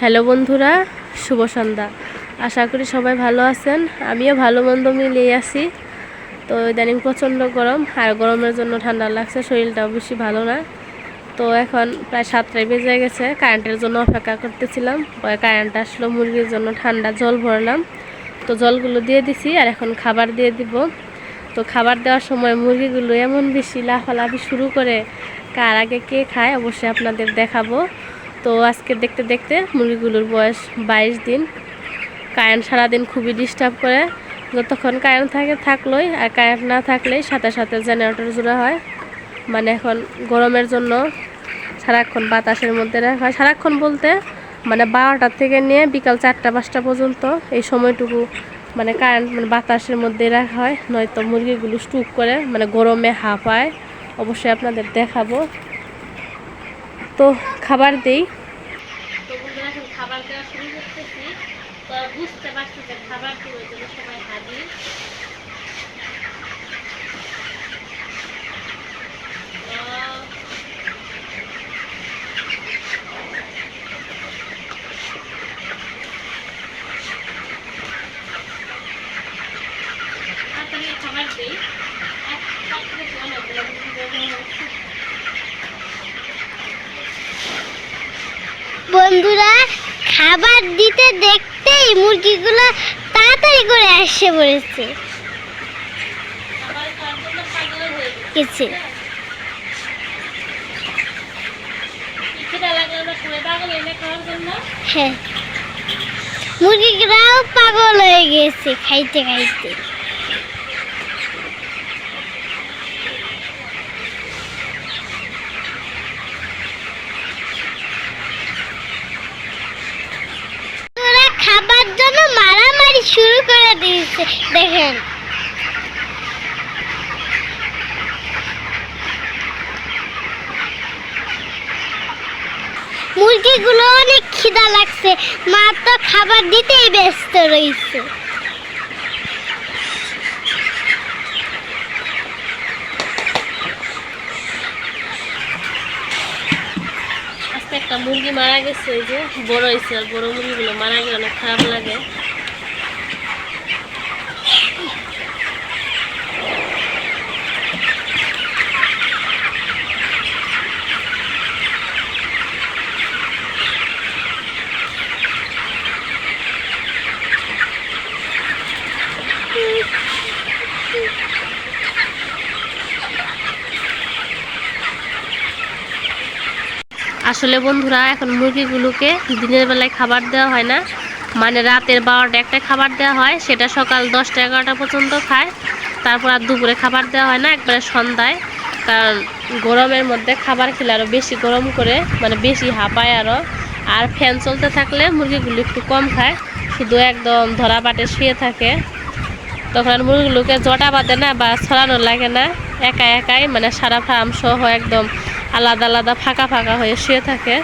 Hello বন্ধুরা, শুভ সন্ধ্যা। আশা করি সবাই ভালো আছেন। আমিও ভালো, মন্দ মিলিয়ে আছি। তো ইদানিং প্রচণ্ড গরম, আর গরমের জন্য ঠান্ডা লাগছে, শরীরটাও বেশি ভালো না। তো এখন প্রায় সাতটায় বেজে গেছে, কারেন্টের জন্য অপেক্ষা করতেছিলাম। পরে কারেন্ট আসলো, মুরগির জন্য ঠান্ডা জল ভরলাম। তো জলগুলো দিয়ে দিছি, আর এখন খাবার দিয়ে দিব। তো খাবার দেওয়ার সময় মুরগিগুলো এমন বেশি লাফালাফি শুরু করে, কার আগে কে খায়, অবশ্যই আপনাদের দেখাবো। তো আজকে দেখতে দেখতে মুরগিগুলোর বয়স বাইশ দিন। কারেন্ট সারাদিন খুবই ডিস্টার্ব করে। যতক্ষণ কারেন্ট থাকে, থাকলোই। আর কারেন্ট না থাকলেই সাথে সাথে জেনারেটর জোড়া হয়। মানে এখন গরমের জন্য সারাক্ষণ বাতাসের মধ্যে রাখা হয়। সারাক্ষণ বলতে মানে বারোটার থেকে নিয়ে বিকাল চারটা, পাঁচটা পর্যন্ত এই সময়টুকু মানে কারেন্ট মানে বাতাসের মধ্যে রাখা হয়। নয়তো মুরগিগুলো স্টুক করে মানে গরমে হাঁপায়। অবশ্যই আপনাদের দেখাবো। তো খাবার দেই। তো বন্ধুরা খাবার দেওয়া শুরু করতেছি। তো বুঝতে পারছি যে খাবার কি জন্য সবাই হাজির তাড়াতাড়ি খাবার দিই এক পাত্রে অনেকগুলো মুরগি হচ্ছে বন্ধুরা, খাবার দিতে দেখতেই মুরগিগুলো তাড়াতাড়ি করে আসে পড়েছে খাবার খাওয়ার জন্য পাগল হয়ে জন্য হ্যাঁ। মুরগিগুলাও পাগল হয়ে গেছে খাইতে খাইতে ওরা খাবার জন্য মারামারি শুরু দিয়েছে দেখেন। মুরগিগুলো অনেক খিদা লাগছে, মা তো খাবার দিতেই ব্যস্ত রয়েছে একটা মুরগি মারা গেছে, ওই যে বড় হয়েছে, আর বড় মুরগিগুলো মারা গেলে অনেক খারাপ লাগে। আসলে বন্ধুরা, এখন মুরগিগুলোকে দিনের বেলায় খাবার দেওয়া হয় না। মানে রাতের বারোটা একটা খাবার দেওয়া হয়, সেটা সকাল দশটা এগারোটা পর্যন্ত খায়। তারপর আর দুপুরে খাবার দেওয়া হয় না, একবারে সন্ধ্যায়। কারণ গরমের মধ্যে খাবার খেলে আরও বেশি গরম করে মানে বেশি হাঁপায় আরও আর ফ্যান চলতে থাকলে মুরগিগুলো একটু কম খায়, শুধু একদম ধরা বাটে শুয়ে থাকে। তখন আর মুরগিগুলোকে জটা বাঁধে না বা ছড়ানো লাগে না। একা একাই মানে সারা ফার্ম সহ একদম আলাদা আলাদা ফাঁকা ফাঁকা হয়ে শুয়ে থাকে।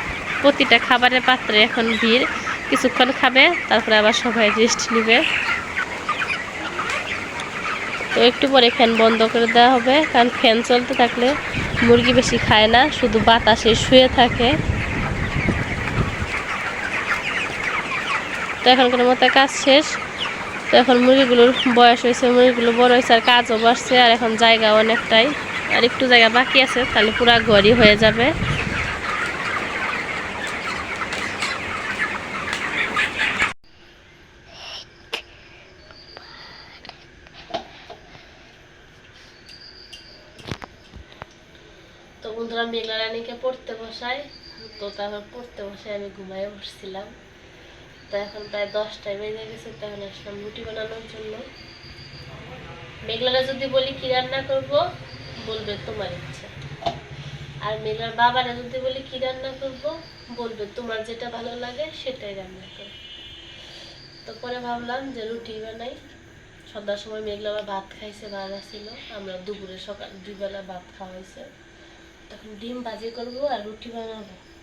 প্রতিটা খাবারের পাত্রে এখন ভিড়। কিছুক্ষণ খাবে, তারপরে আবার সবাই রেস্ট নেবে। তো একটু পরে ফ্যান বন্ধ করে দেওয়া হবে, কারণ ফ্যান চলতে থাকলে মুরগি বেশি খায় না, শুধু বাতাসে শুয়ে থাকে। তো এখনকার মতো কাজ শেষ। তো এখন মুরগিগুলোর বয়স হয়েছে, মুরগিগুলো বড় হয়েছে আর কাজও বাড়ছে আর এখন জায়গা অনেকটাই। আর একটু জায়গা বাকি আছে, তাহলে পুরা ঘরই হয়ে যাবে। তো বন্ধুরা মেঘলা রানীকে পড়তে বসাই। তো তারপর পড়তে বসে আমি ঘুমায় বসছিলাম তো এখন প্রায় দশটায় বেজে গেছে তখন আসলাম রুটি বানানোর জন্য। মেঘলারা যদি বলি, কি রান্না করব? বলবে, তোমার ইচ্ছা। আর মেঘলার বাবারা যদি বলি, কি রান্না করব? বলবে, তোমার যেটা ভালো লাগে, সেটাই রান্না কর। তো পরে ভাবলাম যে রুটি বানাই। সন্ধ্যার সময় মেঘলা ভাত খাইছে ভাড়া ছিল আমরা দুপুরে সকাল দুবেলা ভাত খাওয়া হয়েছে। তখন ডিম ভাজি করব আর রুটি বানাবো।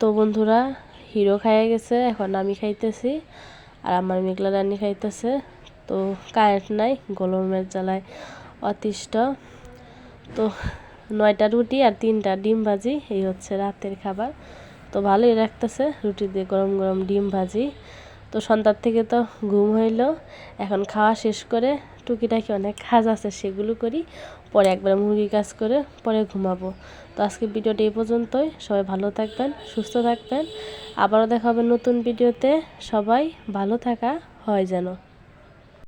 তো বন্ধুরা, হিরো খাইয়ে গেছে, এখন আমি খাইতেছি আর আমার মেঘলা রানী খাইতেছে। তো কারেন্ট নাই গরমের জ্বালায় অতিষ্ঠ। তো নয়টা রুটি আর তিনটা ডিম ভাজি, এই হচ্ছে রাতের খাবার। তো ভালোই রাখতেছে রুটি দিয়ে গরম গরম ডিম ভাজি। তো সন্ধ্যার থেকে তো ঘুম হইল। এখন খাওয়া শেষ করে টুকিটাকি অনেক কাজ আছে, সেগুলো করি। পরে একবার মুরগি কাজ করে পরে ঘুমাবো। তো আজকে ভিডিওটা এই পর্যন্তই। সবাই ভালো থাকবেন, সুস্থ থাকবেন। আবারও দেখা হবে নতুন ভিডিওতে। সবাই ভালো থাকা হয় যেন।